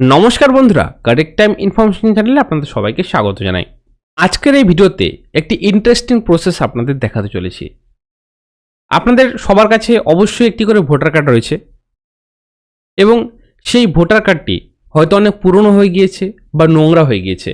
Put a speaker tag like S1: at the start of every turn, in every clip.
S1: নমস্কার বন্ধুরা correct time information চ্যানেলে আপনাদের সবাইকে স্বাগত জানাই। আজকের এই ভিডিওতে একটি ইন্টারেস্টিং প্রসেস আপনাদের দেখাতে চলেছি। আপনাদের সবার কাছে অবশ্যই একটি করে ভোটার কার্ড রয়েছে এবং সেই ভোটার কার্ডটি হয়তো অনেক পুরনো হয়ে গিয়েছে বা নোংরা হয়ে গিয়েছে।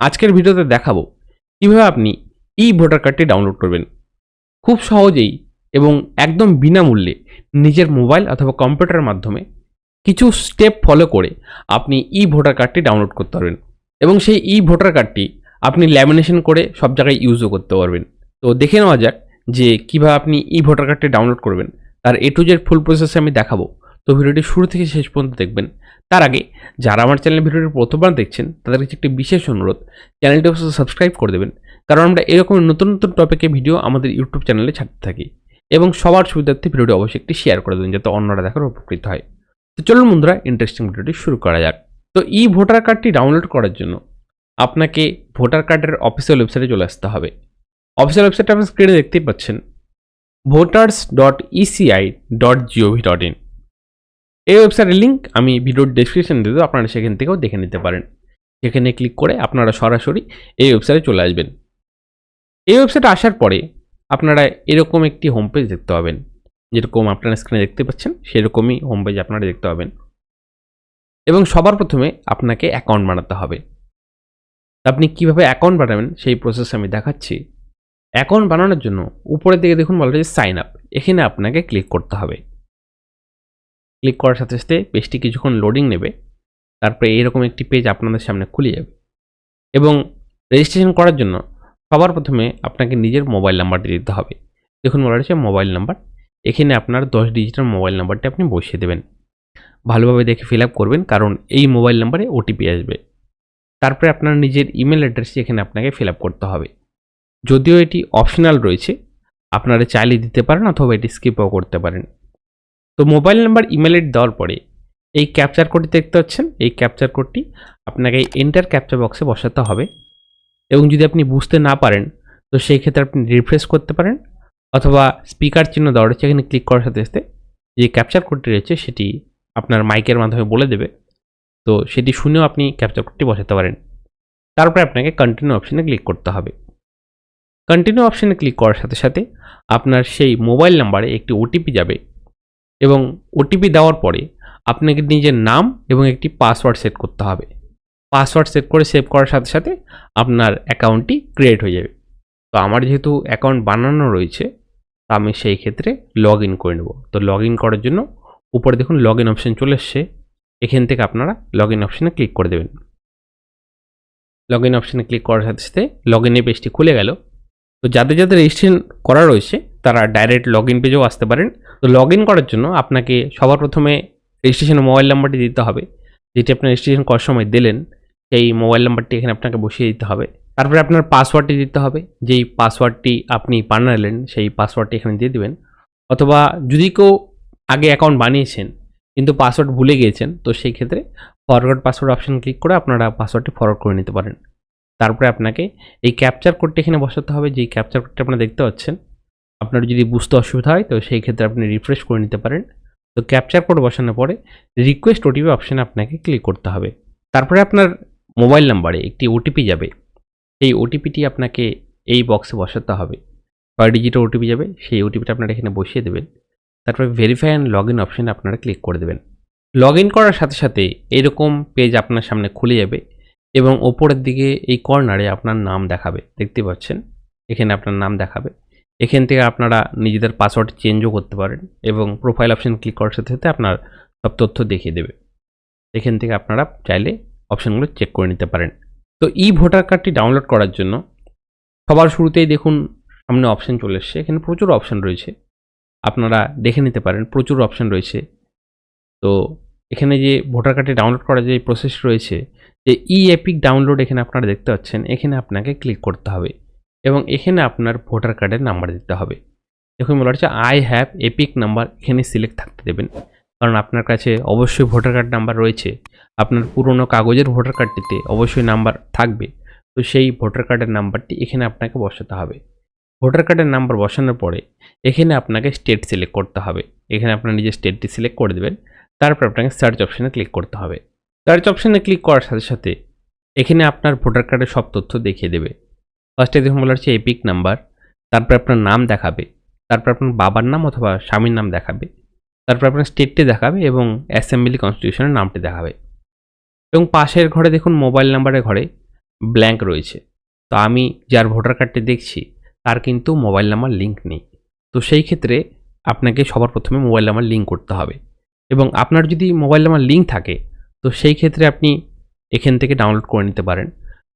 S1: আজকের ভিডিওতে দেখাবো কীভাবে আপনি ই ভোটার কার্ডটি ডাউনলোড করবেন। খুব সহজেই এবং একদম বিনামূল্যে নিজের মোবাইল অথবা কম্পিউটারের মাধ্যমে কিছু স্টেপ ফলো করে আপনি ই ভোটার কার্ডটি ডাউনলোড করতে পারবেন। এবং সেই ই ভোটার কার্ডটি আপনি ল্যামিনেশন করে সব জায়গায় ইউজও করতে পারবেন। তো দেখে নেওয়া যাক যে কীভাবে আপনি ই ভোটার কার্ডটি ডাউনলোড করবেন। তার এ টু জেড ফুল প্রসেসে আমি দেখাবো। তো ভিডিওটি শুরু থেকে শেষ পর্যন্ত দেখবেন। তার আগে যারা আমার চ্যানেল ভিডিওটি প্রথমবার দেখছেন, তাদের কাছে একটি বিশেষ অনুরোধ চ্যানেলটি অবশ্যই সাবস্ক্রাইব করে দেবেন। কারণ আমরা এরকম নতুন নতুন টপিকে ভিডিও আমাদের ইউটিউব চ্যানেলে ছাড়তে থাকি। এবং সবার সুবিধার্থে ভিডিওটি অবশ্যই একটি শেয়ার করে দেবেন, যাতে অন্যরা দেখার উপকৃত হয়। তো চলুন বন্ধুরা ইন্টারেস্টিং ভিডিওটি শুরু করা যাক। তো ই ভোটার কার্ডটি ডাউনলোড করার জন্য আপনাকে ভোটার কার্ডের অফিসিয়াল ওয়েবসাইটে চলে আসতে হবে। অফিসিয়াল ওয়েবসাইটটা আপনি স্ক্রিনে দেখতেই পাচ্ছেন। Voters dot ECI dot GOV dot in এই ওয়েবসাইটের লিঙ্ক আমি ভিডিওর ডেসক্রিপশন দিয়ে দেবো, আপনারা সেখান থেকেও দেখে নিতে পারেন। সেখানে ক্লিক করে আপনারা সরাসরি এই ওয়েবসাইটে চলে আসবেন। এই ওয়েবসাইটে আসার পরে আপনারা এরকম একটি হোম পেজ দেখতে পাবেন। যেরকম আপনারা স্ক্রিনে দেখতে পাচ্ছেন, সেরকমই হোম পেজ আপনারা দেখতে পাবেন। এবং সবার প্রথমে আপনাকে অ্যাকাউন্ট বানাতে হবে। আপনি কীভাবে অ্যাকাউন্ট বানাবেন, সেই প্রসেস আমি দেখাচ্ছি। অ্যাকাউন্ট বানানোর জন্য উপরের দিকে দেখুন বলা হয়েছে সাইন আপ এখানে আপনাকে ক্লিক করতে হবে। ক্লিক করার সাথে সাথে পেজটি কিছুক্ষণ লোডিং নেবে। তারপরে এরকম একটি পেজ আপনাদের সামনে খুলে যাবে। এবং রেজিস্ট্রেশন করার জন্য সবার প্রথমে আপনাকে নিজের মোবাইল নাম্বারটি দিতে হবে। দেখুন বলা হয়েছে মোবাইল নাম্বার এখানে আপনার দশ ডিজিটের মোবাইল নাম্বারটি আপনি বসিয়ে দেবেন। ভালোভাবে দেখে ফিল করবেন, কারণ এই মোবাইল নাম্বারে ওটিপি আসবে। তারপরে আপনার নিজের ইমেল অ্যাড্রেসটি এখানে আপনাকে ফিল করতে হবে। যদিও এটি অপশনাল রয়েছে, আপনারা চাইলে দিতে পারেন অথবা এটি স্কিপও করতে পারেন। তো মোবাইল নাম্বার ইমেল দেওয়ার পরে, এই ক্যাপচার কোডটি দেখতে পাচ্ছেন? এই ক্যাপচার কোডটি আপনাকে এন্টার ক্যাপচার বক্সে বসাতে হবে। এবং যদি আপনি বুঝতে না পারেন, তো সেই ক্ষেত্রে আপনি রিফ্রেশ করতে পারেন। অথবা স্পিকার চিহ্ন দেওয়া রয়েছে, এখানে ক্লিক করার সাথে সাথে যে ক্যাপচার কোডটি রয়েছে, সেটি আপনার মাইকের মাধ্যমে বলে দেবে। তো সেটি শুনেও আপনি ক্যাপচার কোডটি বসাতে পারেন। তারপরে আপনাকে কন্টিনিউ অপশানে ক্লিক করতে হবে। কন্টিনিউ অপশানে ক্লিক করার সাথে সাথে আপনার সেই মোবাইল নাম্বারে একটি ওটিপি যাবে এবং ওটিপি দেওয়ার পরে আপনাকে নিজের নাম এবং একটি পাসওয়ার্ড সেট করতে হবে। পাসওয়ার্ড সেট করে সেভ করার সাথে সাথে আপনার অ্যাকাউন্টটি ক্রিয়েট হয়ে যাবে। তো আমার যেহেতু অ্যাকাউন্ট বানানো রয়েছে আমি সেই ক্ষেত্রে লগ ইন করে নেব। তো লগ ইন করার জন্য উপরে দেখুন লগ ইন অপশান চলে এসছে। এখান থেকে আপনারা লগ ইন অপশানে ক্লিক করে দেবেন। লগ ইন অপশানে ক্লিক করার সাথে সাথে লগ ইনের পেজটি খুলে গেল। তো যাদের যাদের রেজিস্ট্রেশন করা রয়েছে, তারা ডাইরেক্ট লগ ইন পেজেও আসতে পারেন। তো লগ ইন করার জন্য আপনাকে সবার প্রথমে রেজিস্ট্রেশনের মোবাইল নাম্বারটি দিতে হবে। যেটি আপনি রেজিস্ট্রেশন করার সময় দিলেন, সেই মোবাইল নাম্বারটি এখানে আপনাকে বসিয়ে দিতে হবে। তারপরে আপনার পাসওয়ার্ডটি দিতে হবে। যেই পাসওয়ার্ডটি আপনি বানালেন, সেই পাসওয়ার্ডটি এখানে দিয়ে দেবেন। অথবা যদি কেউ আগে অ্যাকাউন্ট বানিয়েছেন, কিন্তু পাসওয়ার্ড ভুলে গিয়েছেন, তো সেই ক্ষেত্রে ফরওয়ার্ড পাসওয়ার্ড অপশন ক্লিক করে আপনারা পাসওয়ার্ডটি ফরওয়ার্ড করে নিতে পারেন। তারপরে আপনাকে এই ক্যাপচার কোডটি এখানে বসাতে হবে। যেই ক্যাপচার কোডটি আপনারা দেখতে পাচ্ছেন, আপনার যদি বুঝতে অসুবিধা হয়, তো সেই ক্ষেত্রে আপনি রিফ্রেশ করে নিতে পারেন। তো ক্যাপচার কোড বসানোর পরে রিকোয়েস্ট ওটিপি অপশানে আপনাকে ক্লিক করতে হবে। তারপরে আপনার মোবাইল নাম্বারে একটি ওটিপি যাবে। সেই ওটিপিটি আপনাকে এই বক্সে বসাতে হবে। ছয় ডিজিটের ওটিপি যাবে, সেই ওটিপিটা আপনারা এখানে বসিয়ে দেবেন। তারপরে ভেরিফাই অ্যান্ড লগ ইন অপশানে আপনারা ক্লিক করে দেবেন। লগ ইন করার সাথে সাথে এরকম পেজ আপনার সামনে খুলে যাবে এবং ওপরের দিকে এই কর্নারে আপনার নাম দেখাবে। দেখতে পাচ্ছেন? এখানে আপনার নাম দেখাবে। এখান থেকে আপনারা নিজেদের পাসওয়ার্ড চেঞ্জও করতে পারেন এবং প্রোফাইল অপশান ক্লিক করার সাথে সাথে আপনার সব তথ্য দেখিয়ে দেবে। এখান থেকে আপনারা চাইলে অপশানগুলো চেক করে নিতে পারেন। তো ই ভোটার কার্ডটি ডাউনলোড করার জন্য সবার শুরুতেই দেখুন সামনে অপশান চলে এসছে। এখানে প্রচুর অপশান রয়েছে। আপনারা দেখে নিতে পারেন, প্রচুর অপশান রয়েছে। তো এখানে যে ভোটার কার্ডটি ডাউনলোড করার যে প্রসেস রয়েছে, যে ই এপিক ডাউনলোড এখানে আপনারা দেখতে পাচ্ছেন, এখানে আপনাকে ক্লিক করতে হবে এবং এখানে আপনার ভোটার কার্ডের নাম্বার দিতে হবে। দেখুন বলা হচ্ছে আই হ্যাভ এপিক নাম্বার এখানে সিলেক্ট থাকতে দেবেন। কারণ আপনার কাছে অবশ্যই ভোটার কার্ড নাম্বার রয়েছে। আপনার পুরনো কাগজের ভোটার কার্ডটিতে অবশ্যই নাম্বার থাকবে। তো সেই ভোটার কার্ডের নাম্বারটি এখানে আপনাকে বসাতে হবে। ভোটার কার্ডের নাম্বার বসানোর পরে এখানে আপনাকে স্টেট সিলেক্ট করতে হবে। এখানে আপনার নিজের স্টেটটি সিলেক্ট করে দেবেন। তারপর আপনাকে সার্চ অপশানে ক্লিক করতে হবে। সার্চ অপশানে ক্লিক করার সাথে সাথে এখানে আপনার ভোটার কার্ডের সব তথ্য দেখিয়ে দেবে। ফার্স্টে দেখুন বলা হচ্ছে এপিক নাম্বার। তারপর আপনার নাম দেখাবে। তারপর আপনার বাবার নাম অথবা স্বামীর নাম দেখাবে। তারপর আপনার স্টেটটি দেখাবে এবং অ্যাসেম্বলি কনস্টিটিউশনের নামটি দেখাবে। এবং পাশের ঘরে দেখুন মোবাইল নাম্বারের ঘরে ব্ল্যাঙ্ক রয়েছে। তো আমি যার ভোটার কার্ডটি দেখছি, তার কিন্তু মোবাইল নাম্বার লিঙ্ক নেই। তো সেই ক্ষেত্রে আপনাকে সবার প্রথমে মোবাইল নাম্বার লিঙ্ক করতে হবে। এবং আপনার যদি মোবাইল নাম্বার লিঙ্ক থাকে, তো সেই ক্ষেত্রে আপনি এখান থেকে ডাউনলোড করে নিতে পারেন।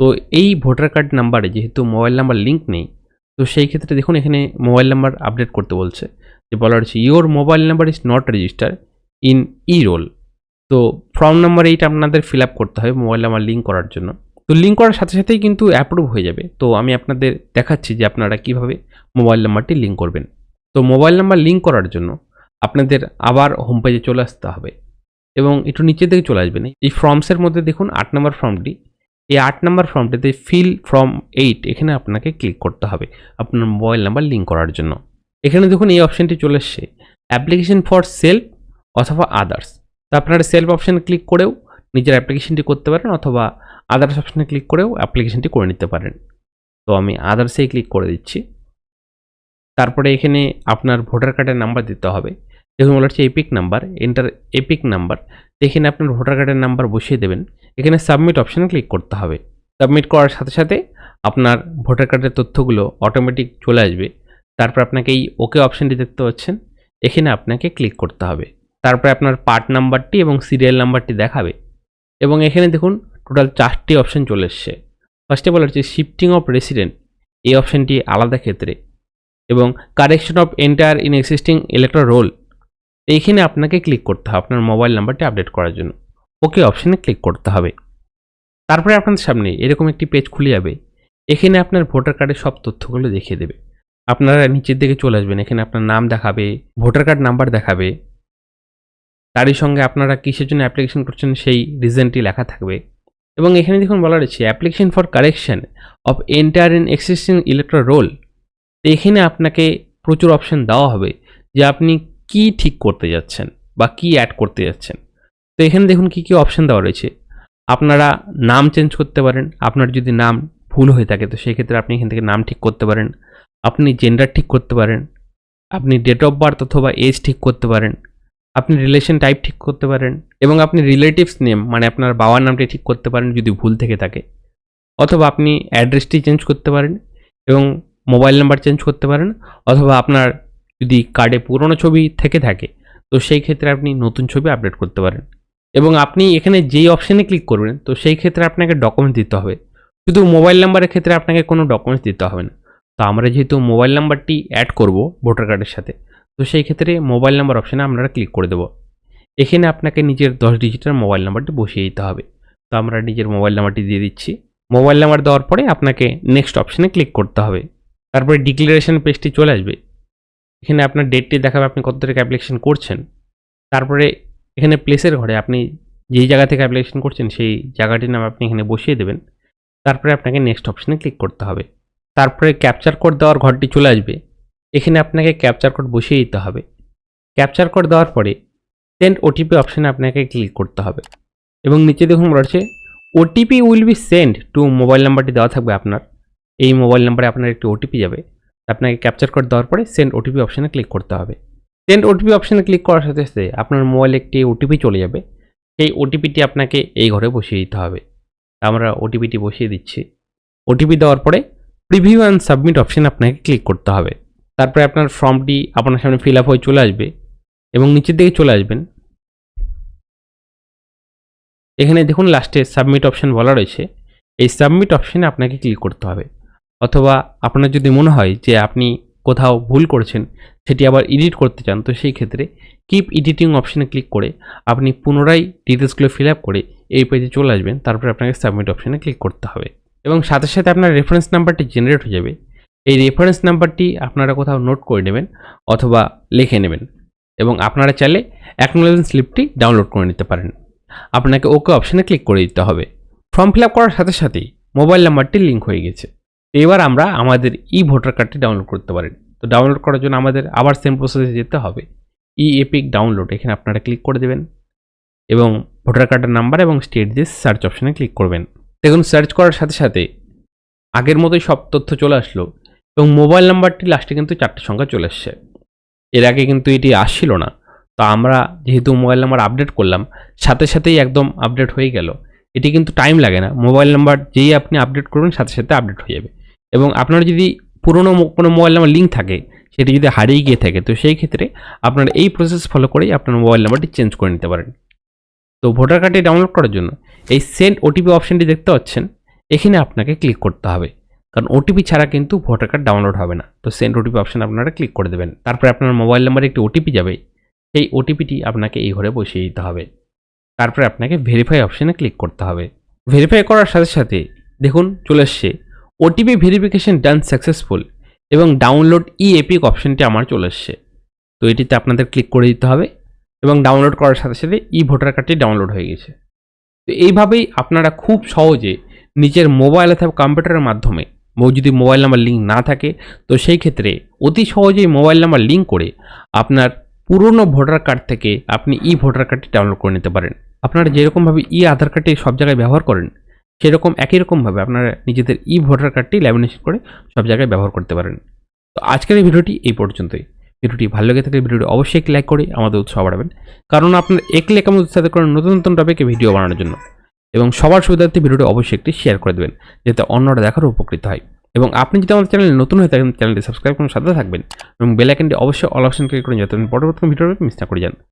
S1: তো এই ভোটার কার্ড নাম্বারে যেহেতু মোবাইল নাম্বার লিঙ্ক নেই, তো সেই ক্ষেত্রে দেখুন এখানে মোবাইল নাম্বার আপডেট করতে বলছে। যে বলা হচ্ছে your mobile number is not register in E roll তো ফর্ম নাম্বার এইটা আপনাদের ফিল আপ করতে হবে মোবাইল নাম্বার লিঙ্ক করার জন্য। তো লিঙ্ক করার সাথে সাথেই কিন্তু অ্যাপ্রুভ হয়ে যাবে। তো আমি আপনাদের দেখাচ্ছি যে আপনারা কীভাবে মোবাইল নাম্বারটি লিঙ্ক করবেন। তো মোবাইল নাম্বার লিঙ্ক করার জন্য আপনাদের আবার হোম পেজে চলে আসতে হবে এবং একটু নিচের দিকে চলে আসবেন। এই ফর্মসের মধ্যে দেখুন, আট নম্বর ফর্মটি এই আট নম্বর ফর্মটিতে ফিল ফর্ম এইট এখানে আপনাকে ক্লিক করতে হবে আপনার মোবাইল নাম্বার লিঙ্ক করার জন্য। এখানে দেখুন এই অপশানটি চলে এসছে। অ্যাপ্লিকেশন ফর সেলফ অথবা আদার্স তো আপনারা সেলফ অপশানে ক্লিক করেও নিজের অ্যাপ্লিকেশনটি করতে পারেন অথবা আদার্স অপশানে ক্লিক করেও অ্যাপ্লিকেশনটি করে নিতে পারেন। তো আমি আদার্সেই ক্লিক করে দিচ্ছি। তারপরে এখানে আপনার ভোটার কার্ডের নাম্বার দিতে হবে। দেখুন বলা হচ্ছে EPIC number enter EPIC number এখানে আপনার ভোটার কার্ডের নাম্বার বসিয়ে দেবেন। এখানে সাবমিট অপশানে ক্লিক করতে হবে। সাবমিট করার সাথে সাথে আপনার ভোটার কার্ডের তথ্যগুলো অটোমেটিক চলে আসবে। তারপর আপনাকে এই ওকে অপশানটি দেখতে পাচ্ছেন। এখানে আপনাকে ক্লিক করতে হবে। তারপরে আপনার পার্ট নাম্বারটি এবং সিরিয়াল নাম্বারটি দেখাবে। এবং এখানে দেখুন টোটাল চারটি অপশান চলে এসছে। ফার্স্টে বলা হচ্ছে শিফটিং অফ রেসিডেন্ট এই অপশানটি আলাদা ক্ষেত্রে। এবং correction of entire in existing electro roll এইখানে আপনাকে ক্লিক করতে হবে আপনার মোবাইল নাম্বারটি আপডেট করার জন্য। ওকে অপশানে ক্লিক করতে হবে। তারপরে আপনার সামনে এরকম একটি পেজ খুলে যাবে। এখানে আপনার ভোটার কার্ডের সব তথ্যগুলো দেখিয়ে দেবে। আপনারা নিচের দিকে চলে আসবেন, এখানে আপনার নাম দেখাবে, ভোটার কার্ড নাম্বার দেখাবে। তারই সঙ্গে আপনারা কিসের জন্য অ্যাপ্লিকেশন করছেন সেই রিজনটি লেখা থাকবে। এবং এখানে দেখুন বলা রয়েছে application for correction of enter in existing electro roll এখানে আপনাকে প্রচুর অপশন দেওয়া হবে যে আপনি কি ঠিক করতে যাচ্ছেন বা কি অ্যাড করতে যাচ্ছেন। তো এখানে দেখুন কি কি অপশন দেওয়া রয়েছে। আপনারা নাম চেঞ্জ করতে পারেন, আপনার যদি নাম ভুল হয়ে থাকে তো সেই ক্ষেত্রে আপনি এখান থেকে নাম ঠিক করতে পারেন। আপনি জেন্ডার ঠিক করতে পারেন, আপনি ডেট অফ বার্থ অথবা এজ ঠিক করতে পারেন, আপনি রিলেশন টাইপ ঠিক করতে পারেন এবং আপনি রিলেটিভস নেম মানে আপনার বাবার নামটি ঠিক করতে পারেন যদি ভুল থেকে থাকে। অথবা আপনি অ্যাড্রেসটি চেঞ্জ করতে পারেন এবং মোবাইল নাম্বার চেঞ্জ করতে পারেন, অথবা আপনার যদি কার্ডে পুরনো ছবি থেকে থাকে, তো সেই ক্ষেত্রে আপনি নতুন ছবি আপডেট করতে পারেন। এবং আপনি এখানে যেই অপশানে ক্লিক করবেন, তো সেই ক্ষেত্রে আপনাকে ডকুমেন্টস দিতে হবে। শুধু মোবাইল নাম্বারের ক্ষেত্রে আপনাকে কোনো ডকুমেন্টস দিতে হবে না। তো আমরা যেহেতু মোবাইল নাম্বারটি অ্যাড করব ভোটার কার্ডের সাথে, তো সেই ক্ষেত্রে মোবাইল নাম্বার অপশানে আপনারা ক্লিক করে দেবো। এখানে আপনাকে নিজের দশ ডিজিটের মোবাইল নাম্বারটি বসিয়ে দিতে হবে। তো আমরা নিজের মোবাইল নাম্বারটি দিয়ে দিচ্ছি। মোবাইল নাম্বার দেওয়ার পরে আপনাকে নেক্সট অপশানে ক্লিক করতে হবে। তারপরে ডিক্লারেশন পেজটি চলে আসবে। এখানে আপনার ডেটটি দেখাবে আপনি কত তারিখ অ্যাপ্লিকেশন করছেন। তারপরে এখানে প্লেসের ঘরে আপনি যেই জায়গা থেকে অ্যাপ্লিকেশন করছেন সেই জায়গাটির নাম আপনি এখানে বসিয়ে দেবেন। তারপরে আপনাকে নেক্সট অপশানে ক্লিক করতে হবে। তারপরে ক্যাপচার কোড দেওয়ার ঘরটি চলে আসবে। এখানে আপনাকে ক্যাপচার কোড বসিয়ে দিতে হবে। ক্যাপচার কোড দেওয়ার পরে সেন্ড ওটিপি অপশানে আপনাকে ক্লিক করতে হবে। এবং নিচে দেখুন রয়েছে OTP will be send to mobile নাম্বারটি দেওয়া থাকবে আপনার। এই মোবাইল নাম্বারে আপনার একটি ওটিপি যাবে। আপনাকে ক্যাপচার কোড দেওয়ার পরে সেন্ড ওটিপি অপশানে ক্লিক করতে হবে। সেন্ড ওটিপি অপশানে ক্লিক করার সাথে সাথে আপনার মোবাইলে একটি ওটিপি চলে যাবে। সেই ওটিপিটি আপনাকে এই ঘরে বসিয়ে দিতে হবে। আমরা ওটিপিটি বসিয়ে দিচ্ছি। ওটিপি দেওয়ার পরে প্রিভিউ অ্যান্ড সাবমিট অপশানে আপনাকে ক্লিক করতে হবে। তারপরে আপনার ফর্মটি আপনার সামনে ফিল আপ হয়ে চলে আসবে এবং নিচের দিকে চলে আসবেন। এখানে দেখুন লাস্টে সাবমিট অপশান বলা রয়েছে। এই সাবমিট অপশানে আপনাকে ক্লিক করতে হবে। অথবা আপনার যদি মনে হয় যে আপনি কোথাও ভুল করেছেন, সেটি আবার এডিট করতে চান, তো সেই ক্ষেত্রে কিপ এডিটিং অপশানে ক্লিক করে আপনি পুনরায় ডিটেলসগুলো ফিল আপ করে এই পেজে চলে আসবেন। তারপরে আপনাকে সাবমিট অপশানে ক্লিক করতে হবে। এবং সাথে সাথে আপনার রেফারেন্স নাম্বারটি জেনারেট হয়ে যাবে। এই রেফারেন্স নাম্বারটি আপনারা কোথাও নোট করে নেবেন অথবা লিখে নেবেন এবং আপনারা চাইলে অ্যাকনোলেজেন্স স্লিপটি ডাউনলোড করে নিতে পারেন। আপনাকে ওকে অপশানে ক্লিক করে দিতে হবে। ফর্ম ফিল আপ করার সাথে সাথেই মোবাইল নাম্বারটি লিঙ্ক হয়ে গেছে। এবার আমরা আমাদের ই ভোটার কার্ডটি ডাউনলোড করতে পারেন। তো ডাউনলোড করার জন্য আমাদের আবার সেম প্রসেসে যেতে হবে। ই এপিক ডাউনলোড এখানে আপনারা ক্লিক করে দেবেন এবং ভোটার কার্ডের নাম্বার এবং স্টেট দিয়ে সার্চ অপশানে ক্লিক করবেন। দেখুন সার্চ করার সাথে সাথে আগের মতোই সব তথ্য চলে আসলো এবং মোবাইল নাম্বারটি লাস্টে কিন্তু চারটে সংখ্যা চলে এসছে। এর আগে কিন্তু এটি আসছিল না। তো আমরা যেহেতু মোবাইল নাম্বার আপডেট করলাম, সাথে সাথেই একদম আপডেট হয়ে গেল। এটি কিন্তু টাইম লাগে না। মোবাইল নাম্বার যেই আপনি আপডেট করবেন, সাথে সাথে আপডেট হয়ে যাবে। এবং আপনার যদি পুরনো কোনো মোবাইল নাম্বার লিঙ্ক থাকে, সেটি যদি হারিয়ে গিয়ে থাকে, তো সেই ক্ষেত্রে আপনারা এই প্রসেস ফলো করেই আপনার মোবাইল নাম্বারটি চেঞ্জ করে নিতে পারেন। তো ভোটার কার্ডটি ডাউনলোড করার জন্য এই সেন্ড ওটিপি অপশানটি দেখতে পাচ্ছেন, এখানে আপনাকে ক্লিক করতে হবে। কারণ ওটিপি ছাড়া কিন্তু ভোটার কার্ড ডাউনলোড হবে না। তো সেন্ড ওটিপি অপশান আপনারা ক্লিক করে দেবেন। তারপরে আপনার মোবাইল নাম্বারে একটি ওটিপি যাবে, সেই ওটিপিটি আপনাকে এই ঘরে বসিয়ে দিতে হবে। তারপরে আপনাকে ভেরিফাই অপশানে ক্লিক করতে হবে। ভেরিফাই করার সাথে সাথে দেখুন, চলে এসছে। ওটিপি ভেরিফিকেশন ডান সাকসেসফুল এবং ডাউনলোড ই এপিক অপশানটি আমার চলে এসছে। তো এটিতে আপনাদের ক্লিক করে দিতে হবে। এবং ডাউনলোড করার সাথে সাথে ই ভোটার কার্ডটি ডাউনলোড হয়ে গেছে। তো এইভাবেই আপনারা খুব সহজে নিজের মোবাইল অথবা কম্পিউটারের মাধ্যমে যদি মোবাইল নাম্বার লিঙ্ক না থাকে, তো সেই ক্ষেত্রে অতি সহজেই মোবাইল নাম্বার লিঙ্ক করে আপনার পুরনো ভোটার কার্ড থেকে আপনি ই ভোটার কার্ডটি ডাউনলোড করে নিতে পারেন। আপনারা যেরকমভাবে ই আধার কার্ডটি সব জায়গায় ব্যবহার করেন, সেরকম একই রকমভাবে আপনারা নিজেদের ই ভোটার কার্ডটি ল্যামিনেশন করে সব জায়গায় ব্যবহার করতে পারেন। তো আজকের এই ভিডিওটি এই পর্যন্তই। ভিডিওটি ভালো লেগে থাকলে ভিডিওটি অবশ্যই একটি লাইক করে আমাদের উৎসাহ বাড়াবেন। কারণ আপনার এক লেখ আমাদের উৎসাহিত করেন নতুন নতুন টপিকে ভিডিও বানানোর জন্য। এবং সবার সুবিধার্থে ভিডিওটি অবশ্যই একটি শেয়ার করে দেবেন, যাতে অন্যরা দেখার উপকৃত হয়। এবং আপনি যদি আমাদের চ্যানেলে নতুন হয়ে থাকেন চ্যানেলটি সাবস্ক্রাইব করুন, সাথে থাকবেন এবং বেলাইকেনটি অবশ্যই অল অপশন ক্লিক করুন, যাতে পরবর্তী ভিডিও মিস না করে যান।